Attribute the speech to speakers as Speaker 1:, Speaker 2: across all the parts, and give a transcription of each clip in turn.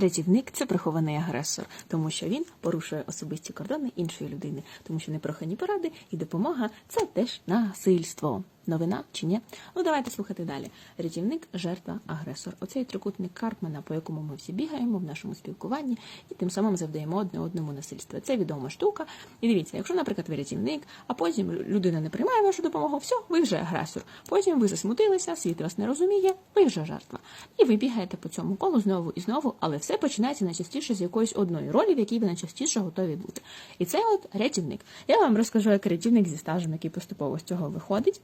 Speaker 1: Рятівник це прихований агресор, тому що він порушує особисті кордони іншої людини, тому що непрохані поради і допомога це теж насильство. Новина чи ні? Ну давайте слухати далі. Рятівник, жертва, агресор. Оцей трикутник Карпмана, по якому ми всі бігаємо в нашому спілкуванні, і тим самим завдаємо одне одному насильство. Це відома штука. І дивіться, якщо, наприклад, ви рятівник, а потім людина не приймає вашу допомогу, все, ви вже агресор. Потім ви засмутилися, світ вас не розуміє, ви вже жертва. І ви бігаєте по цьому колу знову і знову, але все починається найчастіше з якоїсь одної ролі, в якій ви найчастіше готові бути. І це от рятівник. Я вам розкажу, як рятівник зі стажем, який поступово з цього виходить.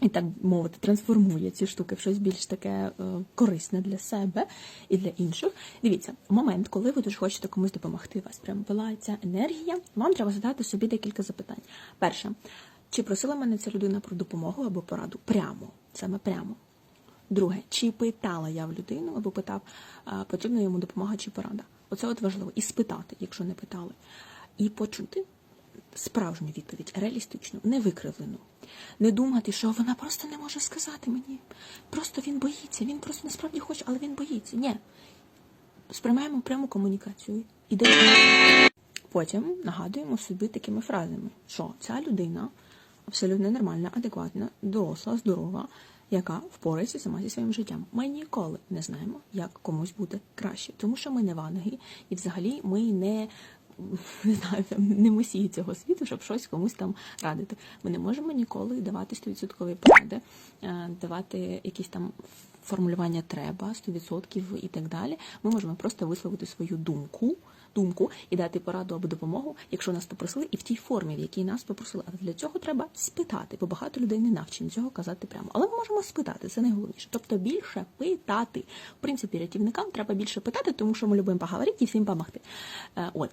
Speaker 1: І так мовити, трансформує ці штуки в щось більш таке е, корисне для себе і для інших. Дивіться, момент, коли ви дуже хочете комусь допомогти, вас прям була ця енергія, вам треба задати собі декілька запитань. Перше, чи просила мене ця людина про допомогу або пораду? Прямо, саме прямо. Друге, чи питала я в людину або питав, а, потрібна йому допомога чи порада? Оце от важливо. І спитати, якщо не питали. І почути справжню відповідь, реалістичну, не викривлену. Не думати, що вона просто не може сказати мені. Просто він боїться, він просто насправді хоче, але він боїться. Ні. Сприймаємо пряму комунікацію і. Потім нагадуємо собі такими фразами, що ця людина абсолютно нормальна, адекватна, доросла, здорова, яка впорається сама зі своїм життям. Ми ніколи не знаємо, як комусь буде краще, тому що ми не ванги, і взагалі ми не. Не знаю, там, не месії цього світу, щоб щось комусь там радити. Ми не можемо ніколи давати 100% поради, е, давати якісь там формулювання треба 100% і так далі. Ми можемо просто висловити свою думку, думку і дати пораду або допомогу, якщо нас попросили, і в тій формі, в якій нас попросили. Але для цього треба спитати, бо багато людей не навчені цього казати прямо. Але ми можемо спитати, це найголовніше. Тобто більше питати. В принципі, рятівникам треба більше питати, тому що ми любимо поговорити і всім допомогти. Е, От.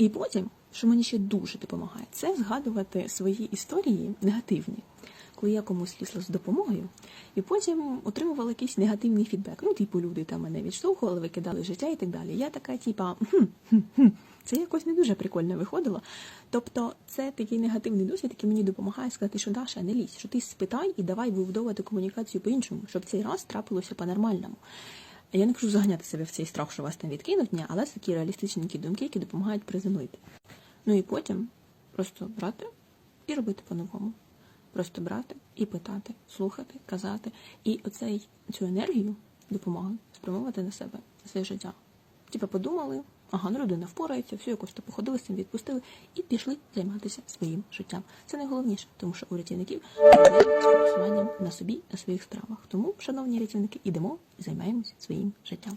Speaker 1: І потім, що мені ще дуже допомагає, це згадувати свої історії негативні, коли я комусь лізла з допомогою, і потім отримувала якийсь негативний фідбек. Ну, типу, люди там мене відштовхували, викидали життя і так далі. Я така, типа, це якось не дуже прикольно виходило. Тобто, це такий негативний досвід, який мені допомагає сказати, що Даша, не лізь, що ти спитай і давай вибудовувати комунікацію по-іншому, щоб цей раз трапилося по-нормальному. Я не кажу заганяти себе в цей страх, що вас там відкинуть, ні, але це такі реалістичні думки, які допомагають приземлити. Ну і потім просто брати і робити по-новому. Просто брати і питати, слухати, казати. І оцей цю енергію допомоги спрямовувати на себе, на своє життя. Типа подумали, ага, ну людина впорається, все якось то походили з цим, відпустили і пішли займатися своїм життям. Це найголовніше, тому що у рятівників на собі, на своїх справах. Тому, шановні рятівники, ідемо і займаємося своїм життям.